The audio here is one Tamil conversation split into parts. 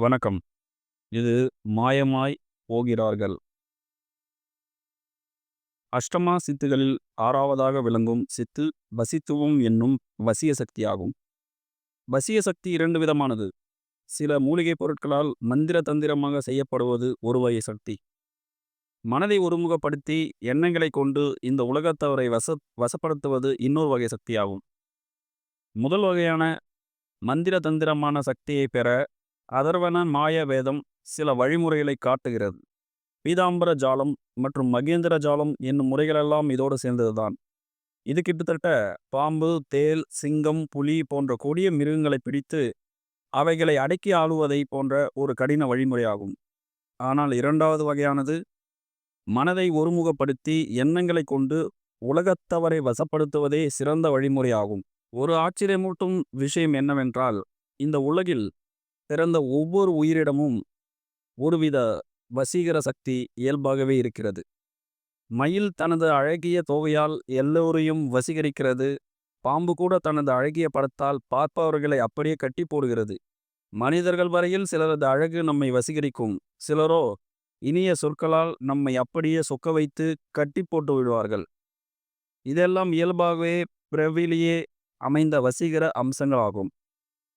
வணக்கம். இது மாயமாய் போகிறார்கள். அஷ்டமா சித்துகளில் ஆறாவதாக விளங்கும் சித்து வசித்துவம் என்னும் வசிய சக்தியாகும். வசிய சக்தி இரண்டு விதமானது. சில மூலிகைப் பொருட்களால் மந்திர தந்திரமாக செய்யப்படுவது ஒரு வகை சக்தி. மனதை ஒருமுகப்படுத்தி எண்ணங்களை கொண்டு இந்த உலகத்தவரை வச வசப்படுத்துவது இன்னொரு வகை சக்தியாகும். முதல் வகையான மந்திர தந்திரமான சக்தியை பெற அதர்வன மாய வேதம் சில வழிமுறைகளை காட்டுகிறது. பீதாம்பர ஜாலம் மற்றும் மகேந்திர ஜாலம் என்னும் முறைகளெல்லாம் இதோடு சேர்ந்ததுதான். இது கிட்டத்தட்ட பாம்பு தேல் சிங்கம் புலி போன்ற கொடிய மிருகங்களை பிடித்து அவைகளை அடக்கி ஆளுவதை போன்ற ஒரு கடின வழிமுறையாகும். ஆனால் இரண்டாவது வகையானது மனதை ஒருமுகப்படுத்தி எண்ணங்களை கொண்டு உலகத்தவரை வசப்படுத்துவதே சிறந்த வழிமுறையாகும். ஒரு ஆச்சரியமூட்டும் விஷயம் என்னவென்றால் இந்த உலகில் பிறந்த ஒவ்வொரு உயிரிடமும் ஒருவித வசீகர சக்தி இயல்பாகவே இருக்கிறது. மயில் தனது அழகிய தோகையால் எல்லோரையும் வசீகரிக்கிறது. பாம்பு கூட தனது அழகிய படத்தால் பார்ப்பவர்களை அப்படியே கட்டி போடுகிறது. மனிதர்கள் வரையில் சிலரது அழகு நம்மை வசீகரிக்கும். சிலரோ இனிய சொற்களால் நம்மை அப்படியே சொக்க வைத்து கட்டி போட்டு விடுவார்கள். இதெல்லாம் இயல்பாகவே பிறவிலேயே அமைந்த வசீகர அம்சங்களாகும்.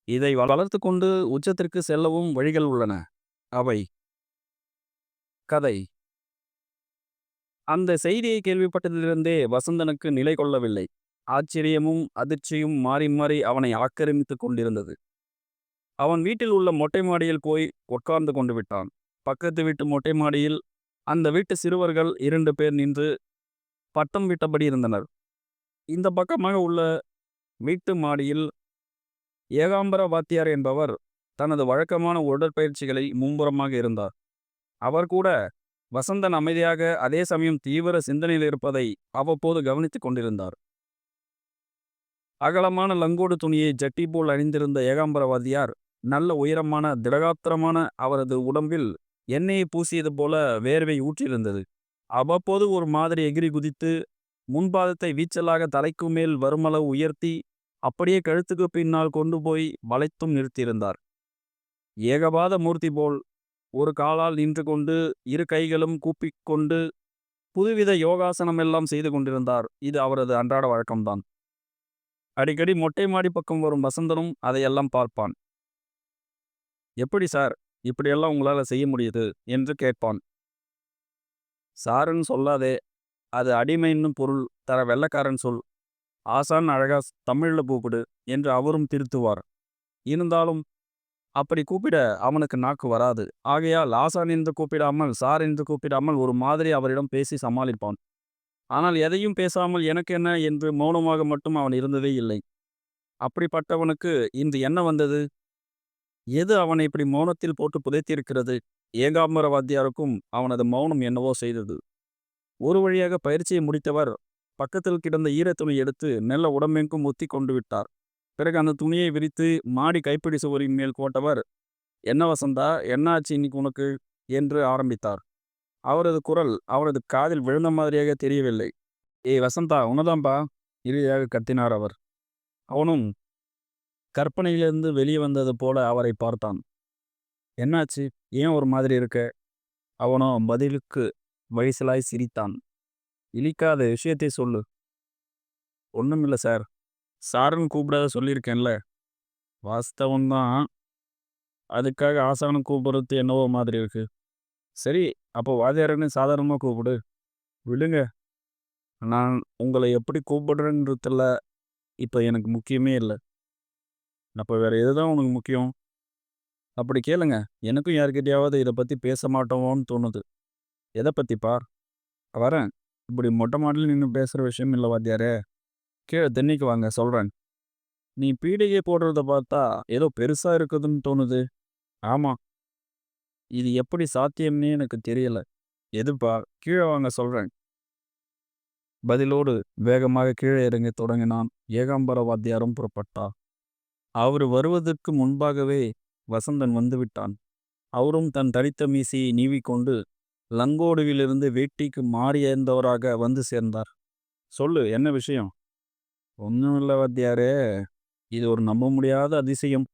இதை வளர்த்து கொண்டு உச்சத்திற்கு செல்லவும் வழிகள் உள்ளன. அவை. கதை. அந்த செய்தியை கேள்விப்பட்டதிலிருந்தே வசந்தனுக்கு நிலை கொள்ளவில்லை. ஆச்சரியமும் அதிர்ச்சியும் மாறி மாறி அவனை ஆக்கிரமித்துக் கொண்டிருந்தது. அவன் வீட்டில் உள்ள மொட்டை மாடியில் போய் உட்கார்ந்து கொண்டு விட்டான். பக்கத்து வீட்டு மொட்டை மாடியில் அந்த வீட்டு சிறுவர்கள் இரண்டு பேர் நின்று பட்டம் விட்டபடி இருந்தனர். இந்த பக்கமாக உள்ள வீட்டு மாடியில் ஏகாம்பர வாத்தியார் என்பவர் தனது வழக்கமான உடற்பயிற்சிகளை மும்புறமாக இருந்தார். அவர் கூட வசந்தன் அமைதியாக அதே சமயம் தீவிர சிந்தனையில் இருப்பதை அவ்வப்போது கவனித்துக் கொண்டிருந்தார். அகலமான லங்கோடு துணியை ஜட்டி போல் அணிந்திருந்த ஏகாம்பரவாதியார் நல்ல உயரமான திடகாத்திரமான அவரது உடம்பில் எண்ணெயை பூசியது போல வேர்வை ஊற்றியிருந்தது. அவ்வப்போது ஒரு மாதிரி எகிரி குதித்து முன்பாதத்தை வீச்சலாக தலைக்கு மேல் வருமளவு உயர்த்தி அப்படியே கழுத்துக்கு பின்னால் கொண்டு போய் வளைத்தும் நிறுத்தியிருந்தார். ஏகபாத மூர்த்தி போல் ஒரு காலால் நின்று கொண்டு இரு கைகளும் கூப்பிக்கொண்டு புதுவித யோகாசனம் எல்லாம் செய்து கொண்டிருந்தார். இது அவரது அன்றாட வழக்கம்தான். அடிக்கடி மொட்டை மாடி பக்கம் வரும் வசந்தனும் அதையெல்லாம் பார்ப்பான். எப்படி சார்? இப்படியெல்லாம் உங்களால் செய்ய முடியுது? என்று கேட்பான். சாருன்னு சொல்லாதே அது அடிமைன்னு பொருள் தர வெள்ளக்காரன் சொல். ஆசான் அழகா தமிழில் கூப்பிடு என்று அவரும் திருத்துவார். இருந்தாலும் அப்படி கூப்பிட அவனுக்கு நாக்கு வராது. ஆகையால் ஆசான் என்று கூப்பிடாமல் சார் என்று கூப்பிடாமல் ஒரு மாதிரி அவரிடம் பேசி சமாளிப்பான். ஆனால் எதையும் பேசாமல் எனக்கு என்ன என்று மௌனமாக மட்டும் அவன் இருந்ததே இல்லை. அப்படிப்பட்டவனுக்கு இன்று என்ன வந்தது? எது அவனை இப்படி மௌனத்தில் போட்டு புதைத்திருக்கிறது? ஏகாம்பர வாத்தியாருக்கும் அவனது மௌனம் என்னவோ செய்தது. ஒரு வழியாக பயிற்சியை முடித்தவர் பக்கத்தில் கிடந்த ஈரத்துணி எடுத்து நல்ல உடம்பெங்கும் ஒத்தி கொண்டு விட்டார். பிறகு அந்த துணியை விரித்து மாடி கைப்பிடி சுவரின் மேல் போட்டவர் என்ன வசந்தா என்னாச்சு இன்னைக்கு உனக்கு? என்று ஆரம்பித்தார். அவரது குரல் அவரது காதில் விழுந்த மாதிரியாக தெரியவில்லை. ஏய் வசந்தா உனதாம்பா இறுதியாக கத்தினார் அவர். அவனும் கற்பனையிலிருந்து வெளியே வந்தது போல அவரை பார்த்தான். என்னாச்சு? ஏன் ஒரு மாதிரி இருக்க? அவனோ பதிலுக்கு வயசிலாய் சிரித்தான். இழிக்காத விஷயத்தை சொல்லு. ஒன்றுமில்ல சார் சாருன்னு கூப்பிடாத சொல்லியிருக்கேன்ல. வாஸ்தவம்தான். அதுக்காக ஆசானம் கூப்பிடுறது என்னவோ மாதிரி இருக்கு. சரி அப்போ வாத்தியாரன்னு சாதாரணமாக கூப்பிடு. விடுங்க. நான் உங்களை எப்படி கூப்பிடுறேன்றதில் இப்போ எனக்கு முக்கியமே இல்லை. அப்போ வேற எதுதான் உனக்கு முக்கியம்? அப்படி கேளுங்க. எனக்கும் யார்கிட்டயாவது இதை பற்றி பேச மாட்டோமோன்னு தோணுது. எதை பற்றி பார்? வரேன். இப்படி மொட்டை மாடலில் நின்று பேசுகிற விஷயம் இல்லை வாத்தியாரே. கீழே தென்னைக்கு வாங்க சொல்கிறேன் நீ பீடிகை போடுறத பார்த்தா ஏதோ பெருசாக இருக்குதுன்னு தோணுது. ஆமாம் இது எப்படி சாத்தியம்னே எனக்கு தெரியல. எதுப்பா கீழே வாங்க சொல்கிறேன் பதிலோடு வேகமாக கீழே இறங்கி தொடங்கினான் ஏகாம்பர வாத்தியாரும் புறப்பட்டார் அவர் வருவதற்கு முன்பாகவே வசந்தன் வந்துவிட்டான் அவரும் தன் தடித்த மீசையை நீவிக்கொண்டு லங்கோடுவிலிருந்து வேட்டிக்கு மாறியந்தவராக வந்து சேர்ந்தார். சொல்லு என்ன விஷயம்? ஒன்றும் இல்லை வாத்தியாரே. இது ஒரு நம்ப முடியாத அதிசயம்.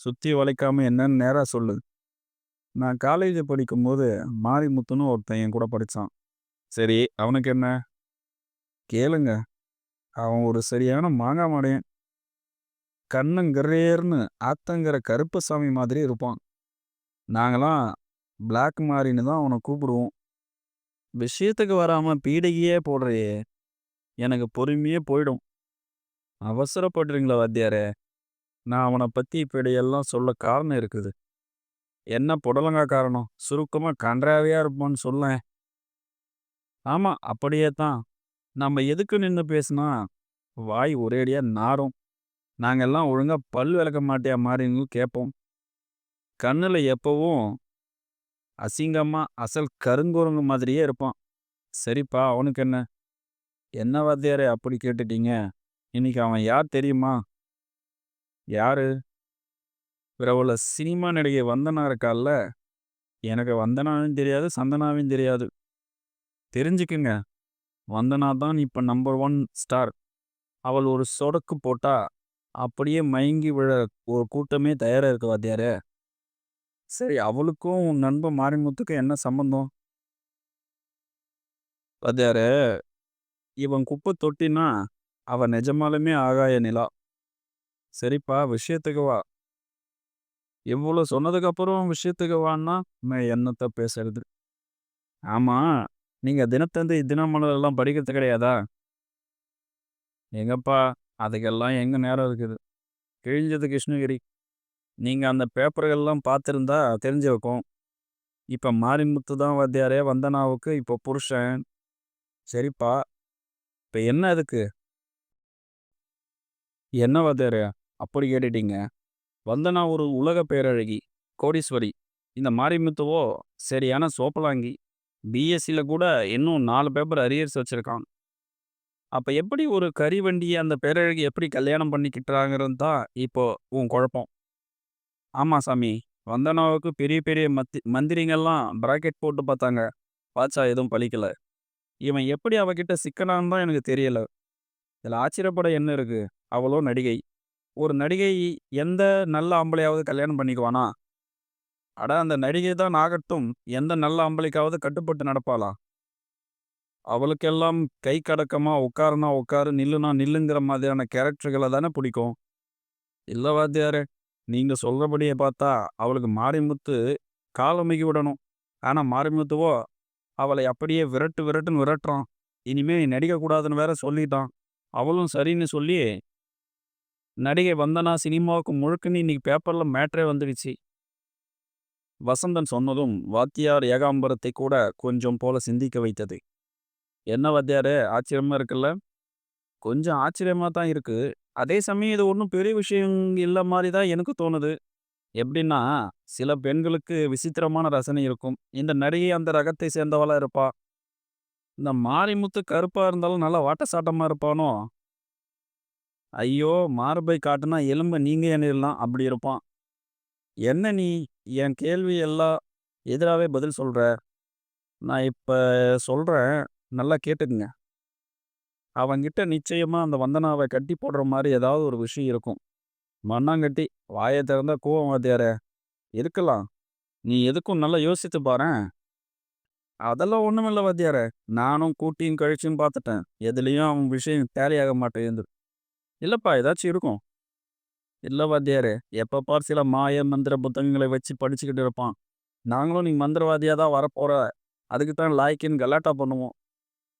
சுற்றி வளைக்காம என்னன்னு நேராக சொல்லு. நான் காலேஜ் படிக்கும்போது மாரிமுத்துன்னு ஒருத்தன் என் கூட படித்தான் சரி அவனுக்கு என்ன? கேளுங்க. அவன் ஒரு சரியான மாங்காய் மாடையன். கண்ணங்கரேர்னு ஆத்தங்கிற கருப்பசாமி மாதிரி இருப்பான். நாங்களாம் பிளாக் மாரின்னு தான் அவனை கூப்பிடுவோம். விஷயத்துக்கு வராம பீடகியே போடுறையே எனக்கு பொறுமையே போயிடும். அவசரப்படுறீங்களா வாத்தியாரே? நான் அவனை பற்றி இப்படியெல்லாம் சொல்ல காரணம் இருக்குது. என்ன புடலங்கா காரணம்? சுருக்கமாக கன்றாவையாக இருப்பான்னு சொல்லேன். ஆமாம் அப்படியே தான். நம்ம எதுக்கு நின்று பேசினா வாய் ஒரேடியாக நாரும் எல்லாம் ஒழுங்காக பல் விளக்க மாட்டியா மாறின்னு கேட்போம். கண்ணில் எப்பவும் அசிங்கமாக அசல் கருங்குரங்கு மாதிரியே இருப்பான். சரிப்பா அவனுக்கு என்ன? என்ன வாத்தியாரே அப்படி கேட்டுட்டீங்க? இன்னைக்கு அவன் யார் தெரியுமா? யாரு? பிரபல சினிமா நடிகை வந்தனா இருக்கால்ல. எனக்கு வந்தனாவும் தெரியாது சந்தனாவும் தெரியாது. தெரிஞ்சுக்குங்க. வந்தனா தான் இப்போ நம்பர் ஒன் ஸ்டார் அவள் ஒரு சொடக்கு போட்டா அப்படியே மயங்கி விழ ஒரு கூட்டமே தயாராக இருக்கு வாத்தியாரே. சரி அவளுக்கும் உன் நண்பன் மாரிமுத்துக்கும் என்ன சம்பந்தம்? வாத்தியாரே இவன் குப்பை தொட்டினா அவ நிஜமாலுமே ஆகாய நிலா. சரிப்பா விஷயத்துக்கு வா. இவ்வளோ சொன்னதுக்கு அப்புறம் விஷயத்துக்கு வான்னா நான் என்னத்த பேசுறது? ஆமா நீங்க தினத்தந்தி தினமலர் எல்லாம் படிக்கிறது கிடையாதா? எங்கப்பா அதுக்கெல்லாம் எங்க நேரம் இருக்குது? கிழிஞ்சது கிருஷ்ணகிரி. நீங்கள் அந்த பேப்பர்கள்லாம் பார்த்துருந்தா தெரிஞ்சிருக்கும் இப்போ மாரிமுத்து தான் வாத்தியாரே வந்தனாவுக்கு இப்போ புருஷன். சரிப்பா. இப்போ என்ன அதுக்கு? என்ன வாத்தியாரே? அப்படி கேட்டுட்டீங்க. வந்தனா ஒரு உலக பேரழகி கோடீஸ்வரி. இந்த மாரிமுத்துவோ சரியான சோப்பலாங்கி பிஎஸ்சியில் கூட இன்னும் நாலு பேப்பர் அரியர்ஸ் வச்சுருக்கான். அப்போ எப்படி ஒரு கறி வண்டியை அந்த பேரழகி எப்படி கல்யாணம் பண்ணிக்கிட்டாங்கிறது தான் இப்போது உன் குழப்பம்? ஆமாம் சாமி. வந்தனாவுக்கு பெரிய பெரிய மத்தி மந்திரிங்கெல்லாம் பிராக்கெட் போட்டு பார்த்தாங்க. பாச்சா எதுவும் பழிக்கல. இவன் எப்படி அவகிட்ட சிக்கனான்னு தான் எனக்கு தெரியல. இதில் ஆச்சரியப்பட என்ன இருக்கு? அவளோ நடிகை. ஒரு நடிகை எந்த நல்ல ஆம்பளையாவது கல்யாணம் பண்ணிக்குவானா? அட அந்த நடிகை தான் ஆகட்டும் எந்த நல்ல ஆம்பளைக்காவது கட்டுப்பட்டு நடப்பாளா? அவளுக்கெல்லாம் கை கடக்கமாக உட்காருனா உட்காரு நில்லுனா நில்லுங்கிற மாதிரியான கேரக்டர்களை தானே பிடிக்கும். இல்லை வாத்தியாரே நீங்கள் சொல்கிறபடியே பார்த்தா அவளுக்கு மாரிமுத்து காலமைக்கு விடணும். ஆனால் மாரிமுத்துவோ அவளை அப்படியே விரட்டு விரட்டுன்னு விரட்டுறான். இனிமே நீ நடிக்கக்கூடாதுன்னு வேற சொல்லிட்டான். அவளும் சரின்னு சொல்லி நடிகை வந்தனா சினிமாவுக்கு முழுக்குன்னு இன்னைக்கு பேப்பரில் மேட்ரே வந்துடுச்சு. வசந்தன் சொன்னதும் வாத்தியார் ஏகாம்பரத்தை கூட கொஞ்சம் போல சிந்திக்க வைத்தது. என்ன வாத்தியாரே ஆச்சரியமாக இருக்குல்ல? கொஞ்சம் ஆச்சரியமாக தான் இருக்குது அதே சமயம் இது ஒன்றும் பெரிய விஷயம் இல்லை மாதிரி தான் எனக்கு தோணுது. எப்படின்னா சில பெண்களுக்கு விசித்திரமான ரசனை இருக்கும். இந்த நடிகை அந்த ரகத்தை சேர்ந்தவளாக இருப்பா. இந்த மாரிமுத்து கருப்பாக இருந்தாலும் நல்லா வாட்டசாட்டமாக இருப்பானோ? ஐயோ! மார்பை காட்டுனா எலும்பை நீங்கள் எண்ணிடலாம் அப்படி இருப்பான். என்ன நீ? என் கேள்வி எல்லாம் எதிராகவே பதில் சொல்கிற நான் இப்போ சொல்கிறேன் நல்லா கேட்டுக்குங்க. அவங்கிட்ட நிச்சயமாக அந்த வந்தனாவை கட்டி போடுற மாதிரி ஏதாவது ஒரு விஷயம் இருக்கும். மண்ணாங்கட்டி வாயை திறந்தா கோவம் வாத்தியாரே. இருக்கலாம். நீ எதுக்கும் நல்லா யோசித்து பாரேன் அதெல்லாம் ஒன்றும் இல்லை வாத்தியாரே. நானும் கூட்டியும் கழிச்சும் பார்த்துட்டேன். எதுலேயும் அவன் விஷயம் தேலையாக மாட்டேங்குது. இல்லைப்பா ஏதாச்சும் இருக்கும். இல்லை வாத்தியாரே எப்போ பார் சில மாய மந்திர புத்தகங்களை வச்சு படிச்சுக்கிட்டு இருப்பான். நாங்களும் நீ மந்திரவாதியாக தான் வரப்போகிற அதுக்கு தான் லாய்க்கின்னு கலாட்டா பண்ணுவோம்.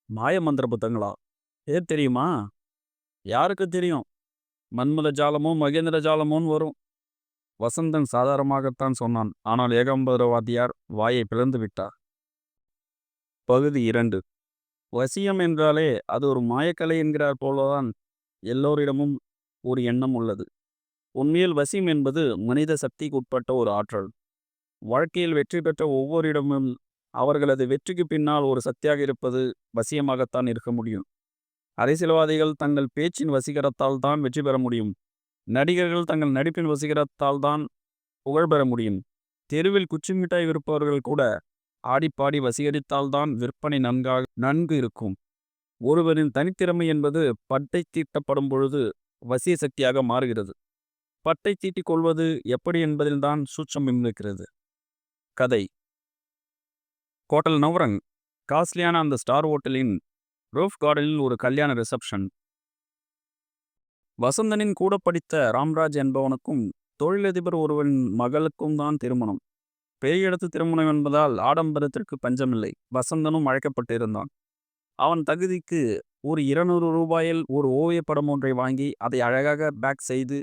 மாய மந்திர புத்தகங்களா? ஏ தெரியுமா? யாருக்கு தெரியும்? மன்மத ஜாலமும் மகேந்திர ஜாலமும் வரும். வசந்தன் சாதாரணமாகத்தான் சொன்னான். ஆனால் ஏகாம்பரவாத்தியார் வாயை பிளந்து விட்டார். பகுதி இரண்டு. வசியம் என்றாலே அது ஒரு மாயக்கலை என்கிறார் போலதான் எல்லோரிடமும் ஒரு எண்ணம் உள்ளது. உண்மையில் வசியம் என்பது மனித சக்திக்கு உட்பட்ட ஒரு ஆற்றல். வாழ்க்கையில் வெற்றி பெற்ற ஒவ்வொருடமும் அவர்களது வெற்றிக்கு பின்னால் ஒரு சக்தியாக இருப்பது வசியமாகத்தான் இருக்க முடியும். அரசியல்வாதிகள் தங்கள் பேச்சின் வசீகரத்தால் தான் வெற்றி பெற முடியும். நடிகர்கள் தங்கள் நடிப்பின் வசீகரத்தால் தான் புகழ் பெற முடியும். தெருவில் குச்சி மிட்டாய் விற்பவர்கள் கூட ஆடிப்பாடி வசீகரித்தால் தான் விற்பனை நன்காக நன்கு இருக்கும். ஒருவரின் தனித்திறமை என்பது பட்டை தீட்டப்படும் பொழுது வசிய சக்தியாக மாறுகிறது. பட்டை தீட்டிக் கொள்வது எப்படி என்பதில்தான் சூட்சம் இருக்கிறது கதை. ஹோட்டல் நவரங் காஸ்ட்லியான அந்த ஸ்டார் ஹோட்டலின் ரோஃப் கார்டனில் ஒரு கல்யாண ரிசப்ஷன். வசந்தனின் கூட படித்த ராம்ராஜ் என்பவனுக்கும் தொழிலதிபர் ஒருவன் மகளுக்கும் தான் திருமணம். பெரிய இடத்து திருமணம் என்பதால் ஆடம்பரத்திற்கு பஞ்சமில்லை. வசந்தனும் அழைக்கப்பட்டிருந்தான் அவன் தகுதிக்கு ஒரு இருநூறு ரூபாயில் ஒரு ஓவியப்படம் ஒன்றை வாங்கி அதை அழகாக பேக் செய்து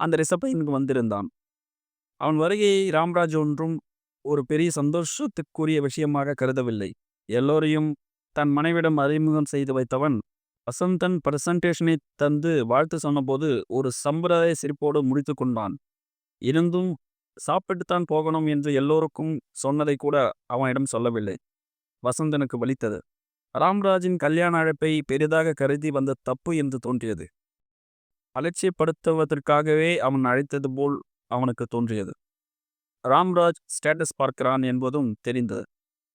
அந்த ரிசப்ஷனுக்கு வந்திருந்தான். அவன் வருகையை ராம்ராஜ் ஒன்றும் ஒரு பெரிய சந்தோஷத்துக்குரிய விஷயமாக கருதவில்லை. எல்லோரையும் தன் மனைவிடம் அறிமுகம் செய்து வைத்தவன் வசந்தன் பிரசன்டேஷனை தந்து வாழ்த்து சொன்னபோது ஒரு சம்பிரதாய சிரிப்போடு முடித்து கொண்டான். இருந்தும் சாப்பிட்டுத்தான் போகணும் என்று எல்லோருக்கும் சொன்னதை கூட அவனிடம் சொல்லவில்லை. வசந்தனுக்கு வலித்தது. ராம்ராஜின் கல்யாண அழைப்பை பெரிதாக கருதி வந்த தப்பு என்று தோன்றியது. அலட்சியப்படுத்துவதற்காகவே அவன் அழைத்தது போல் அவனுக்கு தோன்றியது. ராம்ராஜ் ஸ்டேட்டஸ் பார்க்கிறான் என்பதும் தெரிந்தது.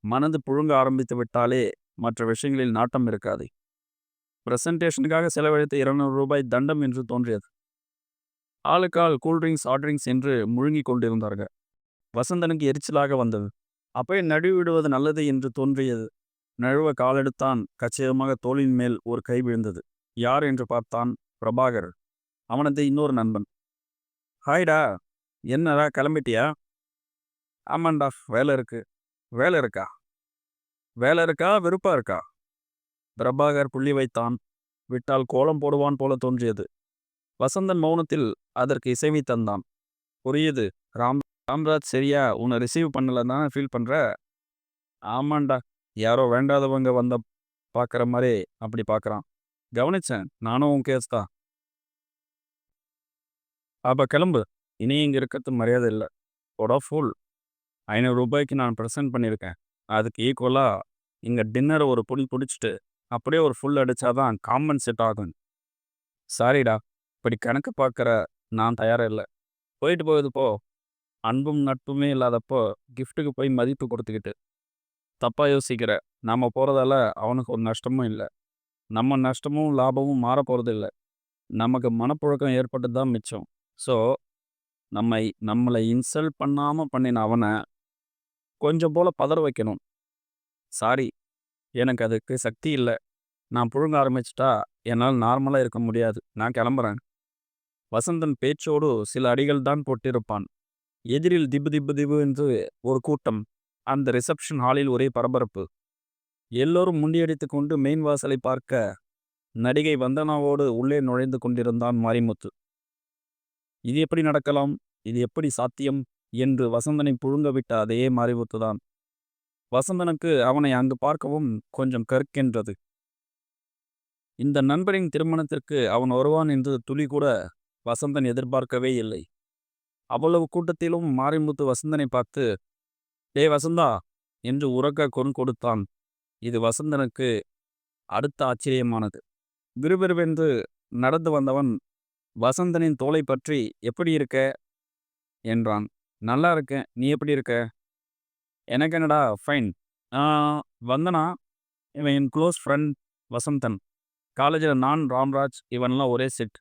மனது புழுங்க ஆரம்பித்து விட்டாலே மற்ற விஷயங்களில் நாட்டம் இருக்காது. பிரசன்டேஷனுக்காக செலவழித்த இருநூறு ரூபாய் தண்டம் என்று தோன்றியது. ஆளுக்கால் கூல்ட்ரிங்க்ஸ் ஆட்ரிங்க்ஸ் என்று முழுங்கிக் கொண்டிருந்தார்கள். வசந்தனுக்கு எரிச்சலாக வந்தது. அப்பே நழுவிடுவது நல்லது என்று தோன்றியது. நழுவ காலெடுத்தான் கச்சிதமாக தோளின் மேல் ஒரு கை விழுந்தது. யார் என்று பார்த்தான் பிரபாகர். அவனது இன்னொரு நண்பன். ஹாய்டா என்னடா கிளம்பிட்டியா? ஆமாண்டா வேலை இருக்கு. வேலை இருக்கா? வேலை இருக்கா? வெறுப்பா இருக்கா? பிரபாகர் புள்ளி வைத்தான். விட்டால் கோலம் போடுவான் போல தோன்றியது. வசந்தன் மௌனத்தில் அதற்கு இசைவி தந்தான். புரியுது. ராம் ராம்ராஜ் சரியா? உன்னை ரிசீவ் பண்ணல ஃபீல் பண்ற? ஆமாண்டா. யாரோ வேண்டாதவங்க வந்த பார்க்குற மாதிரி அப்படி பார்க்குறான் கவனிச்சேன். நானும் உன் கேஸ் தான். அப்போ கிளம்பு. இனி இங்கே இருக்கிறது மரியாதை இல்லை. ஒடா ஃபுல் ஐநூறு ரூபாய்க்கு நான் ப்ரெசென்ட் பண்ணியிருக்கேன். அதுக்கு ஈக்குவலாக இங்கே டின்னரை ஒரு புளி பிடிச்சிட்டு அப்படியே ஒரு ஃபுல் அடித்தா தான் காமன் செட் ஆகும். சாரிடா இப்படி கணக்கு பார்க்குற நான் தயாராக இல்லை. போயிட்டு போகுது போ. அன்பும் நட்புமே இல்லாதப்போ கிஃப்ட்டுக்கு போய் மதிப்பு கொடுத்துக்கிட்டு. தப்பாக யோசிக்கிற. நாம் போகிறதால அவனுக்கு ஒரு நஷ்டமும் இல்லை. நம்ம நஷ்டமும் லாபமும் மாற போகிறது இல்லை. நமக்கு மனப்புழக்கம் ஏற்பட்டு தான் மிச்சம். ஸோ நம்மை நம்மளை இன்சல்ட் பண்ணாமல் பண்ணின அவனை கொஞ்சம் போல் பதற வைக்கணும். சாரி எனக்கு அதுக்கு சக்தி இல்லை. நான் புழுங்க ஆரம்பிச்சிட்டா என்னால் நார்மலாக இருக்க முடியாது. நான் கிளம்புறேன். வசந்தன் பேச்சோடு சில அடிகள் தான் போட்டிருப்பான். எதிரில் திபு திபு திபு என்று ஒரு கூட்டம். அந்த ரிசப்ஷன் ஹாலில் ஒரே பரபரப்பு. எல்லோரும் முண்டியடித்து கொண்டு மெயின் வாசலை பார்க்க நடிகை வந்தனாவோடு உள்ளே நுழைந்து கொண்டிருந்தான் மாரிமுத்து இது எப்படி நடக்கலாம்? இது எப்படி சாத்தியம்? என்று வசந்தனை புழுங்கவிட்ட அதே மறைவுத்துதான் வசந்தனுக்கு அவனை அங்கு பார்க்கவும் கொஞ்சம் கற்கின்றது இந்த நண்பரின் திருமணத்திற்கு அவன் வருவான் என்று துளி கூட வசந்தன் எதிர்பார்க்கவே இல்லை. அவ்வளவு கூட்டத்திலும் மாரிமுத்து வசந்தனை பார்த்து டே வசந்தா என்று உறக்க கொன் கொடுத்தான். இது வசந்தனுக்கு அடுத்த ஆச்சரியமானது. விறுவிறுவென்று நடந்து வந்தவன் வசந்தனின் தோலை பற்றி எப்படி இருக்க? என்றான். நல்லா இருக்கேன் நீ எப்படி இருக்க? எனக்கு என்னடா? ஃபைன் வந்தனா இவன் என் க்ளோஸ் ஃப்ரெண்ட் வசந்தன். காலேஜில் நான் ராம்ராஜ் இவன்லாம் ஒரே செட்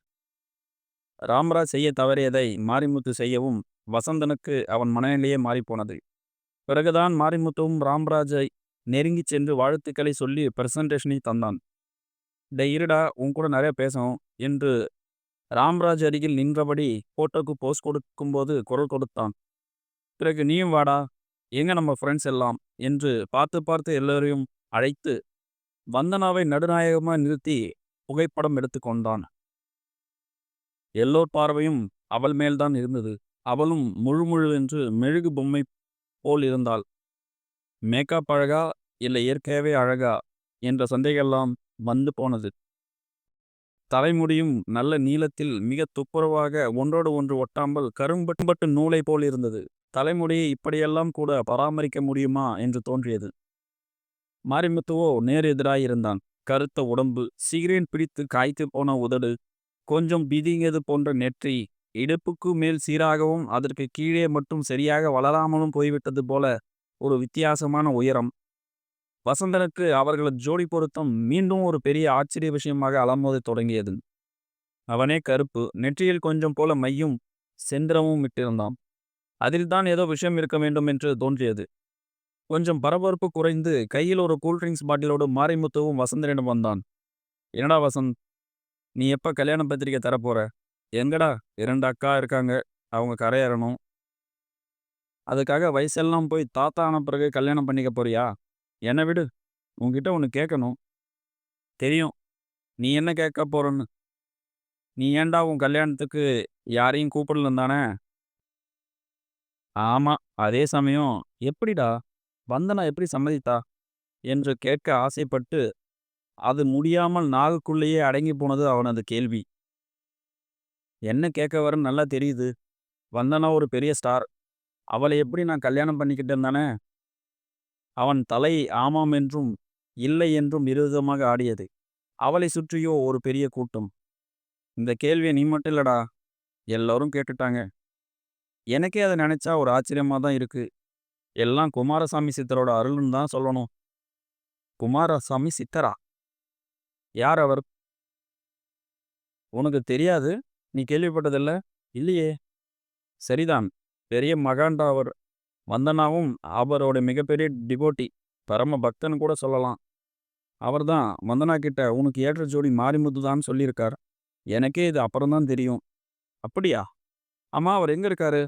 ராம்ராஜ் செய்ய தவறியதை மாரிமுத்து செய்யவும் வசந்தனுக்கு அவன் மனநிலையே மாறிப்போனது. பிறகுதான் மாரிமுத்துவும் ராம்ராஜை நெருங்கி சென்று வாழ்த்துக்களை சொல்லி பிரசன்டேஷனை தந்தான். டே இருடா உன் கூட நிறைய பேசும் என்று ராம்ராஜ் அருகில் நின்றபடி போட்டோக்கு போஸ்ட் கொடுக்கும்போது குரல் கொடுத்தான். பிறகு நீயும் வாடா எங்க நம்ம ஃப்ரெண்ட்ஸ் எல்லாம்? என்று பார்த்து பார்த்து எல்லோரையும் அழைத்து வந்தனாவை நடுநாயகமாக நிறுத்தி புகைப்படம் எடுத்துக்கொண்டான் எல்லோர் பார்வையும் அவள் மேல்தான் இருந்தது. அவளும் முழு முழு என்று மெழுகு பொம்மை போல் இருந்தாள். மேக்கப் அழகா? இல்லை இயற்கையாகவே அழகா? என்ற சந்தேகெல்லாம் வந்து போனது. தலைமுடியும் நல்ல நீளத்தில் மிக துப்புரவாக ஒன்றோடு ஒன்று ஒட்டாமல் கரும்பட்டு நூலை போல் இருந்தது. தலைமுடியை இப்படியெல்லாம் கூட பராமரிக்க முடியுமா என்று தோன்றியது மாரிமுத்துவோ நேர் எதிராயிருந்தான் கருத்த உடம்பு சிகரேன் பிடித்து காய்த்து போன உதடு கொஞ்சம் பிதிங்கியது போன்ற நெற்றி இடுப்புக்கு மேல் சீராகவும் அதற்கு கீழே மட்டும் சரியாக வளராமலும் போய்விட்டது போல ஒரு வித்தியாசமான உயரம் வசந்தனுக்கு அவர்களது ஜோடி பொருத்தம் மீண்டும் ஒரு பெரிய ஆச்சரிய விஷயமாக அலமோத தொடங்கியது அவனே கருப்பு. நெற்றியில் கொஞ்சம் போல மையும் செந்திரமும் விட்டிருந்தான். அதில்தான் ஏதோ விஷயம் இருக்க வேண்டும் என்று தோன்றியது. கொஞ்சம் பரபரப்பு குறைந்து கையில் ஒரு கூல்ட்ரிங்க்ஸ் பாட்டிலோடு மாரிமுத்துவும் வசந்தனிடம் வந்தான். என்னடா வசந்த் நீ எப்போ கல்யாண பத்திரிக்கை தரப்போற? எங்கடா இரண்டு அக்கா இருக்காங்க. அவங்க கரையேறணும். அதுக்காக வயசெல்லாம் போய் தாத்தா ஆன பிறகு கல்யாணம் பண்ணிக்க போறியா? என்ன விடு. உன்கிட்ட ஒன்று கேட்கணும். தெரியும். நீ என்ன கேட்க போறன்னு. நீ ஏன்டா உன் கல்யாணத்துக்கு யாரையும் கூப்பிடலன்னு தானே? ஆமா. அதே சமயம் எப்படிடா? வந்தனா எப்படி சம்மதித்தா? என்று கேட்க ஆசைப்பட்டு அது முடியாமல் நாகுக்குள்ளேயே அடங்கிப் போனது அவனது கேள்வி. என்ன கேட்க வரேன்னு நல்லா தெரியுது. வந்தனா ஒரு பெரிய ஸ்டார். அவளை எப்படி நான் கல்யாணம் பண்ணிக்கிட்டேன் தானே? அவன் தலை ஆமாம் என்றும் இல்லை என்றும் விரோதமாக ஆடியது. அவளை சுற்றியோ ஒரு பெரிய கூட்டம். இந்த கேள்வியை நீ மட்டும் இல்லடா. எல்லாரும் கேட்டுட்டாங்க. எனக்கே அதை நினச்சா ஒரு ஆச்சரியமாக தான் இருக்கு. எல்லாம் குமாரசாமி சித்தரோட அருள்னு தான் சொல்லணும். குமாரசாமி சித்தரா? யார் அவர்? உனக்கு தெரியாது? நீ கேள்விப்பட்டதில்ல? இல்லையே. சரிதான். பெரிய மகாண்டா அவர். வந்தனாவும் அவரோட மிகப்பெரிய டிபோட்டி பரம பக்தன் கூட சொல்லலாம். அவர்தான் வந்தனா கிட்ட உனக்கு ஏற்ற ஜோடி மாரிமுத்து தான் சொல்லியிருக்கார். எனக்கே இது அப்புறம்தான் தெரியும். அப்படியா? அம்மா அவர் எங்கே இருக்காரு?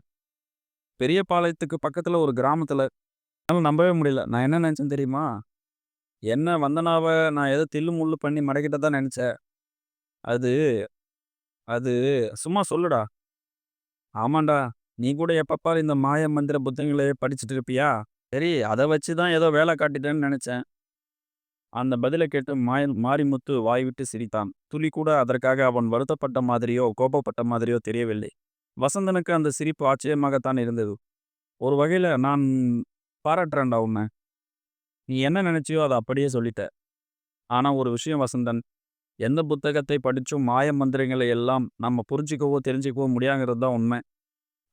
பெரியபாளையத்துக்கு பக்கத்தில் ஒரு கிராமத்தில் என்னால் நம்பவே முடியல. நான் என்ன நினச்சேன் தெரியுமா? என்ன வந்தனாவை நான் ஏதோ தில்லு முள்ளு பண்ணி மடக்கிட்டதான் நினச்சேன் அது அது சும்மா சொல்லுடா. ஆமாண்டா. நீ கூட எப்ப பாரு இந்த மாய மந்திர புத்தகங்களே படிச்சுட்டு இருப்பியா? சரி அதை வச்சு தான் ஏதோ வேலை காட்டிட்டேன்னு நினச்சேன் அந்த பதிலை கேட்டு மாய மாரிமுத்து வாய்விட்டு சிரித்தான். துளி கூட அதற்காக அவன் வருத்தப்பட்ட மாதிரியோ கோபப்பட்ட மாதிரியோ தெரியவில்லை. வசந்தனுக்கு அந்த சிரிப்பு ஆச்சரியமாகத்தான் இருந்தது. ஒரு வகையில் நான் பாராட்டுறேன்டா உன்ன. நீ என்ன நினைச்சியோ அதை அப்படியே சொல்லிட்ட. ஆனால் ஒரு விஷயம் வசந்தன். எந்த புத்தகத்தை படித்தும் மாய மந்திரங்களை எல்லாம் நம்ம புரிஞ்சுக்கவோ தெரிஞ்சுக்கவோ முடியாங்கிறது தான் உண்மை.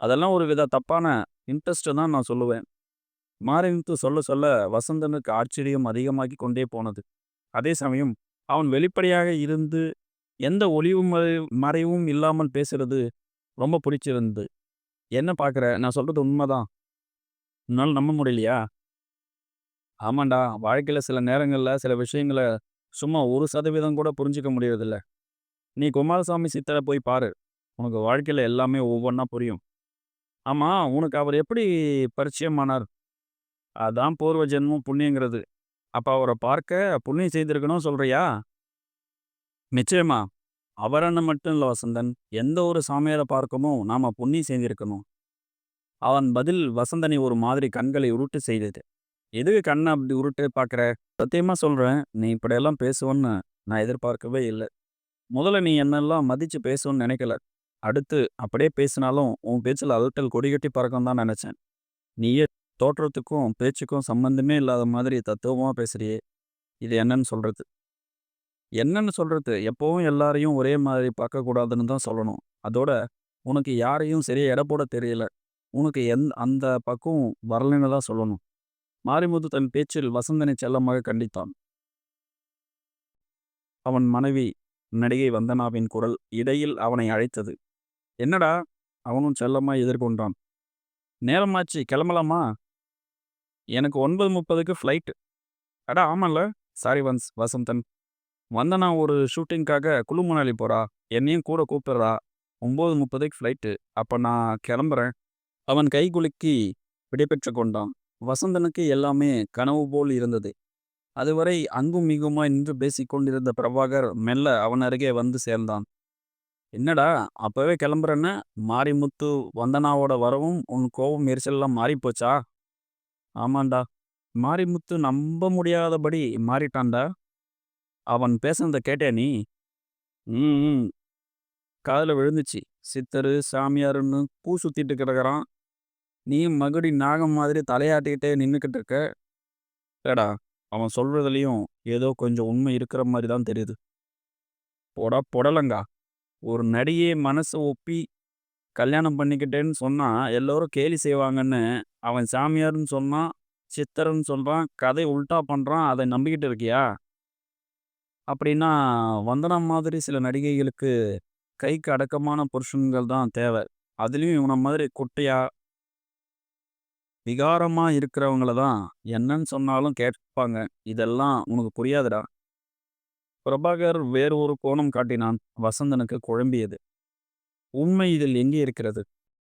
அதெல்லாம் ஒரு வித தப்பான இன்ட்ரெஸ்ட்டு தான் நான் சொல்லுவேன். மாரிமுத்து சொல்ல சொல்ல வசந்தனுக்கு ஆச்சரியம் அதிகமாகி கொண்டே போனது. அதே சமயம் அவன் வெளிப்படையாக இருந்து எந்த ஒளிவு மறை மறைவும் இல்லாமல் பேசுறது ரொம்ப பிடிச்சிருந்தது. என்ன பார்க்குற? நான் சொல்கிறது உண்மைதான். உன்னால் நம்ப முடியலையா? ஆமாண்டா. வாழ்க்கையில் சில நேரங்களில் சில விஷயங்கள சும்மா ஒரு சதவீதம் கூட புரிஞ்சுக்க முடியறதில்ல. நீ குமாரசாமி சித்தரை போய் பாரு. உனக்கு வாழ்க்கையில் எல்லாமே ஒவ்வொன்றா புரியும். ஆமாம் உனக்கு அவர் எப்படி பரிச்சயமானார்? அதான் பூர்வ ஜென்மம் புண்ணியங்கிறது. அப்போ அவரை பார்க்க புண்ணியம் செய்திருக்கணும் சொல்கிறியா நிச்சயமா. அவரன்னு மட்டும் இல்ல வசந்தன். எந்த ஒரு சாமியார பார்க்கமோ நாம புண்ணியம் செய்திருக்கணும் அவன் பதில் வசந்தனை ஒரு மாதிரி கண்களை உருட்டு செய்தது. எதுக்கு கண்ணை அப்படி உருட்டு பார்க்குற? சத்தியமா சொல்றேன். நீ இப்படியெல்லாம் பேசுவோன்னு நான் எதிர்பார்க்கவே இல்லை முதல்ல நீ என்னெல்லாம் மதிச்சு பேசுவோன்னு நினைக்கல. அடுத்து அப்படியே பேசினாலும் உன் பேச்சில் அலட்டல் கொடிகட்டி பறக்கும்னு தான் நினச்சேன் நீயே தோற்றத்துக்கும் பேச்சுக்கும் சம்மந்தமே இல்லாத மாதிரி தத்துவமாக பேசுறியே. இது என்னன்னு சொல்றது? என்னன்னு சொல்றது? எப்போவும் எல்லாரையும் ஒரே மாதிரி பார்க்கக்கூடாதுன்னு தான் சொல்லணும். அதோட உனக்கு யாரையும் சரியா எடை போட தெரியல. உனக்கு எந் அந்த பக்கம் வரலன்னு தான் சொல்லணும். மாரிமுத்து தன் பேச்சில் வசந்தனை செல்லமாக கண்டித்தான். அவன் மனைவி நடிகை வந்தனாவின் குரல் இடையில் அவனை அழைத்தது. என்னடா? அவனும் செல்லமாக எதிர்கொண்டான். நேரமாச்சு கிளம்பலாமா? எனக்கு 9:30க்கு ஃப்ளைட். அடா ஆமால்ல. Sorry once Vasanthan. வந்தனா ஒரு ஷூட்டிங்காக குழு மணாலி போகிறா என்னையும் கூட கூப்பிடுறா. 9:30க்கு ஃப்ளைட்டு. அப்போ நான் கிளம்புறேன். அவன் கைகுலுக்கி விடைபெற்று கொண்டான். வசந்தனுக்கு எல்லாமே கனவு போல் இருந்தது. அதுவரை அங்கும் மிகுமாய் நின்று பேசி கொண்டிருந்த பிரபாகர் மெல்ல அவன் அருகே வந்து சேர்ந்தான். என்னடா அப்பவே கிளம்புறேன்னு மாரிமுத்து வந்தனாவோட வரவும் உன் கோபம் எரிச்சலெல்லாம் மாறிப்போச்சா? ஆமாண்டா. மாரிமுத்து நம்ப முடியாதபடி மாறிட்டான்டா. அவன் பேசுனத கேட்டே நீ? ம். ம். விழுந்துச்சு. சித்தரு, சாமியாருன்னு பூ சுற்றிட்டு கிடக்குறான். நீயும் மகுடி நாகம் மாதிரி தலையாட்டிக்கிட்டே நின்றுக்கிட்டு இருக்க. ஏடா அவன் சொல்கிறதுலையும் ஏதோ கொஞ்சம் உண்மை இருக்கிற மாதிரி தான் தெரியுது. போடா புடலங்கா ஒரு நடிகைய மனசை ஒப்பி கல்யாணம் பண்ணிக்கிட்டேன்னு சொன்னால் எல்லோரும் கேலி செய்வாங்கன்னு அவன் சாமியார்னு சொன்னான். சித்தர்ன்னு சொல்கிறான் கதை உல்டா பண்ணுறான் அதை நம்பிக்கிட்டு இருக்கியா? அப்படின்னா வந்தனா மாதிரி சில நடிகைகளுக்கு கைக்கு அடக்கமான புருஷன்கள் தான் தேவை. அதுலேயும் இவனை மாதிரி குட்டையா விகாரமா இருக்கிறவங்கள தான் என்னன்னு சொன்னாலும் கேட்பாங்க. இதெல்லாம் உனக்கு புரியாதுடா. பிரபாகர் வேறு ஒரு கோணம் காட்டினான். வசந்தனுக்கு குழம்பியது. உண்மை இதில் எங்கே இருக்கிறது?